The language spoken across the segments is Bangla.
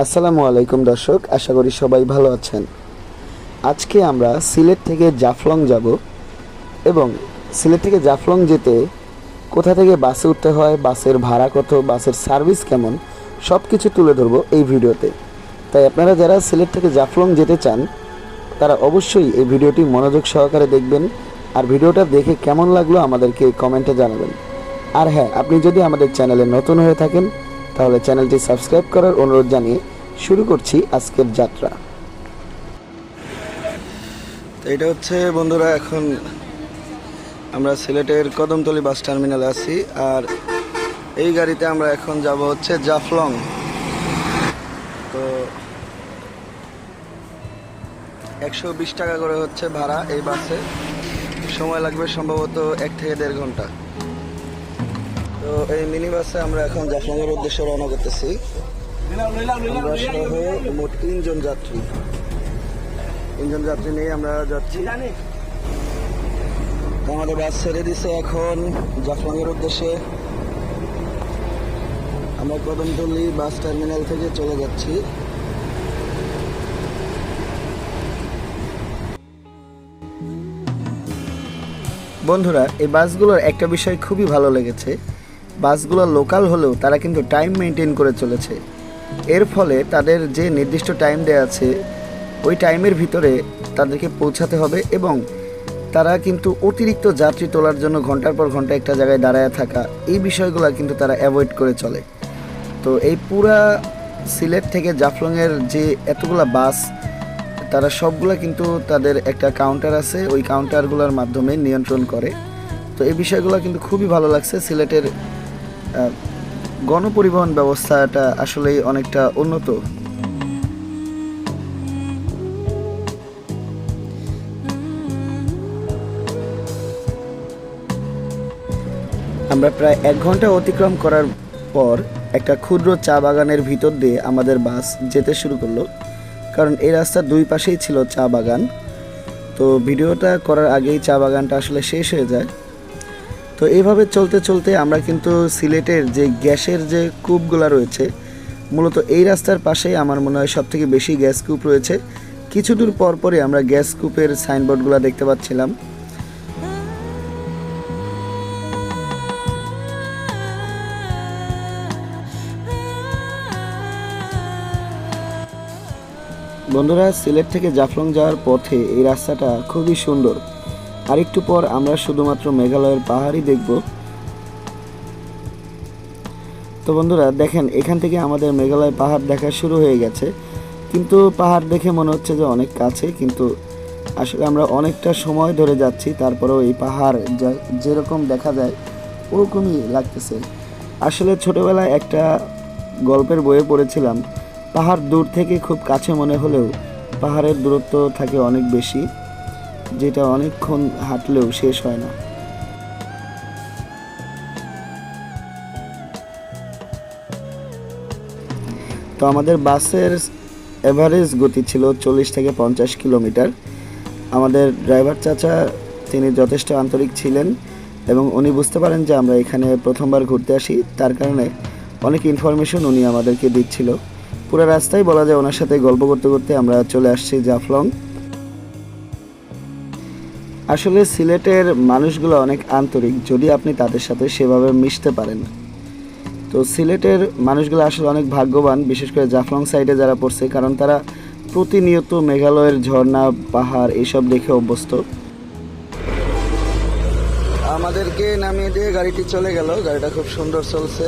আসসালামু আলাইকুম দর্শক, আশা করি সবাই ভালো আছেন। আজকে আমরা সিলেট থেকে জাফলং যাব এবং সিলেট থেকে জাফলং যেতে কোথা থেকে বাসে উঠতে হয়, বাসের ভাড়া কত, বাসের সার্ভিস কেমন সব কিছু তুলে ধরবো এই ভিডিওতে। তাই আপনারা যারা সিলেট থেকে জাফলং যেতে চান, তারা অবশ্যই এই ভিডিওটি মনোযোগ সহকারে দেখবেন আর ভিডিওটা দেখে কেমন লাগল আমাদেরকে কমেন্টে জানাবেন। আর হ্যাঁ আপনি যদি আমাদের চ্যানেলে নতুন হয়ে থাকেন তাহলে চ্যানেলটি সাবস্ক্রাইব করার অনুরোধ জানিয়ে শুরু করছি আজকের যাত্রা। এটা হচ্ছে বন্ধুরা, এখন আমরা সিলেটের কদমতলি বাস টার্মিনালে আছি, আর এই গাড়িতে আমরা এখন যাব হচ্ছে জাফলং। তো একশো বিশ টাকা করে হচ্ছে ভাড়া এই বাসে। সময় লাগবে সম্ভবত এক থেকে দেড় ঘণ্টা। তো এই মিনি বাসে আমরা এখন জাফলংয়ের উদ্দেশ্যে রওনা করতেছি। আমরা সহ মোট তিনজন যাত্রী। তিনজন যাত্রী নিয়ে আমরা যাচ্ছি। আমাদের বাস ছেড়ে দিছে এখন জাফলংয়ের উদ্দেশ্যে। আমরা কদমতলি বাস টার্মিনাল থেকে চলে যাচ্ছি। বন্ধুরা, এই বাসগুলোর একটা বিষয় খুবই ভালো লেগেছে। বাসগুলো লোকাল হলেও তারা কিন্তু টাইম মেনটেন করে চলেছে। এর ফলে তাদের যে নির্দিষ্ট টাইম দেওয়া আছে, ওই টাইমের ভিতরে তাদেরকে পৌঁছাতে হবে এবং তারা কিন্তু অতিরিক্ত যাত্রী তোলার জন্য ঘণ্টার পর ঘণ্টা একটা জায়গায় দাঁড়ায় থাকা, এই বিষয়গুলো কিন্তু তারা অ্যাভয়েড করে চলে। তো এই পুরা সিলেট থেকে জাফলংয়ের যে এতগুলা বাস, তারা সবগুলা কিন্তু তাদের একটা কাউন্টার আছে, ওই কাউন্টারগুলোর মাধ্যমে নিয়ন্ত্রণ করে। তো এই বিষয়গুলো কিন্তু খুবই ভালো লাগছে সিলেটের গণপরিবহন ব্যবস্থাটা আসলেই অনেকটা উন্নত। আমরা প্রায় এক ঘণ্টা অতিক্রম করার পর একটা ক্ষুদ্র চা বাগানের ভিতর দিয়ে আমাদের বাস যেতে শুরু করল। কারণ এই রাস্তার দুই পাশেই ছিল চা বাগান। তো ভিডিওটা করার আগেই চা বাগানটা আসলে শেষ হয়ে যায়। তো এইভাবে চলতে চলতে আমরা কিন্তু সিলেটের যে গ্যাসের যে কূপগুলো রয়েছে, মূলত এই রাস্তার পাশেই আমার মনে হয় সব থেকে বেশি গ্যাস কূপ রয়েছে। কিছু দূর পর পরে আমরা গ্যাস কূপের সাইনবোর্ডগুলো দেখতে পাচ্ছিলাম। বন্ধুরা, সিলেট থেকে জাফলং যাওয়ার পথে এই রাস্তাটা খুবই সুন্দর। আর একটু পর আমরা শুধুমাত্র মেঘালয়ের পাহাড়ই দেখব। তো বন্ধুরা, দেখেন, এখান থেকে আমাদের মেঘালয় পাহাড় দেখা শুরু হয়ে গেছে। কিন্তু পাহাড় দেখে মনে হচ্ছে যে অনেক কাছে, কিন্তু আসলে আমরা অনেকটা সময় ধরে যাচ্ছি, তারপরেও এই পাহাড় যেরকম দেখা যায়, ওরকমই লাগতেছে। আসলে ছোটোবেলায় একটা গল্পের বইয়ে পড়েছিলাম, পাহাড় দূর থেকে খুব কাছে মনে হলেও পাহাড়ের দূরত্ব থাকে অনেক বেশি। যেটা অনেকক্ষণ হাঁটলেও শেষ হয় না। তো আমাদের বাসের এভারেজ গতি ছিল চল্লিশ থেকে পঞ্চাশ কিলোমিটার। আমাদের ড্রাইভার চাচা, তিনি যথেষ্ট আন্তরিক ছিলেন এবং উনি বুঝতে পারেন যে আমরা এখানে প্রথমবার ঘুরতে আসি। তার কারণে অনেক ইনফরমেশন উনি আমাদেরকে দিচ্ছিল। পুরো রাস্তায় বলা যায় ওনার সাথে গল্প করতে করতে আমরা চলে আসছি জাফলং। আসলে সিলেটের মানুষগুলো অনেক আন্তরিক, যদি আপনি তাদের সাথে সেভাবে মিশতে পারেন। তো সিলেটের মানুষগুলো আসলে অনেক ভাগ্যবান, বিশেষ করে জাফলং সাইডে যারা পড়ছে, কারণ তারা প্রতিনিয়ত মেঘালয়ের ঝর্ণা, পাহাড় এইসব দেখে অভ্যস্ত। আমাদেরকে নামিয়ে দিয়ে গাড়িটি চলে গেল। গাড়িটা খুব সুন্দর চলছে।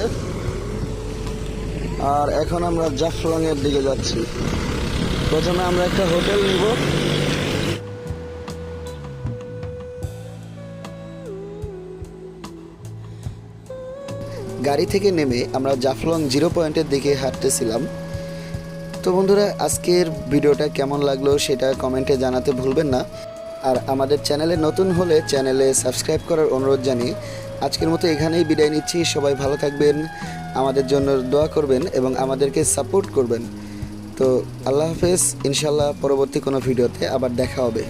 আর এখন আমরা জাফলং এর দিকে যাচ্ছি। প্রথমে আমরা একটা হোটেল নিব। গাড়ি থেকে নেমে আমরা জাফলং জিরো পয়েন্টের দিকে হাঁটতেছিলাম। তো বন্ধুরা, আজকের ভিডিওটা কেমন লাগল সেটা কমেন্টে জানাতে ভুলবেন না। আর আমাদের চ্যানেলে নতুন হলে চ্যানেলে সাবস্ক্রাইব করার অনুরোধ জানিয়ে আজকের মতো এখানেই বিদায় নিচ্ছি। সবাই ভালো থাকবেন, আমাদের জন্য দোয়া করবেন এবং আমাদেরকে সাপোর্ট করবেন। তো আল্লাহ হাফেজ ইনশাল্লাহ পরবর্তী কোনো ভিডিওতে আবার দেখা হবে।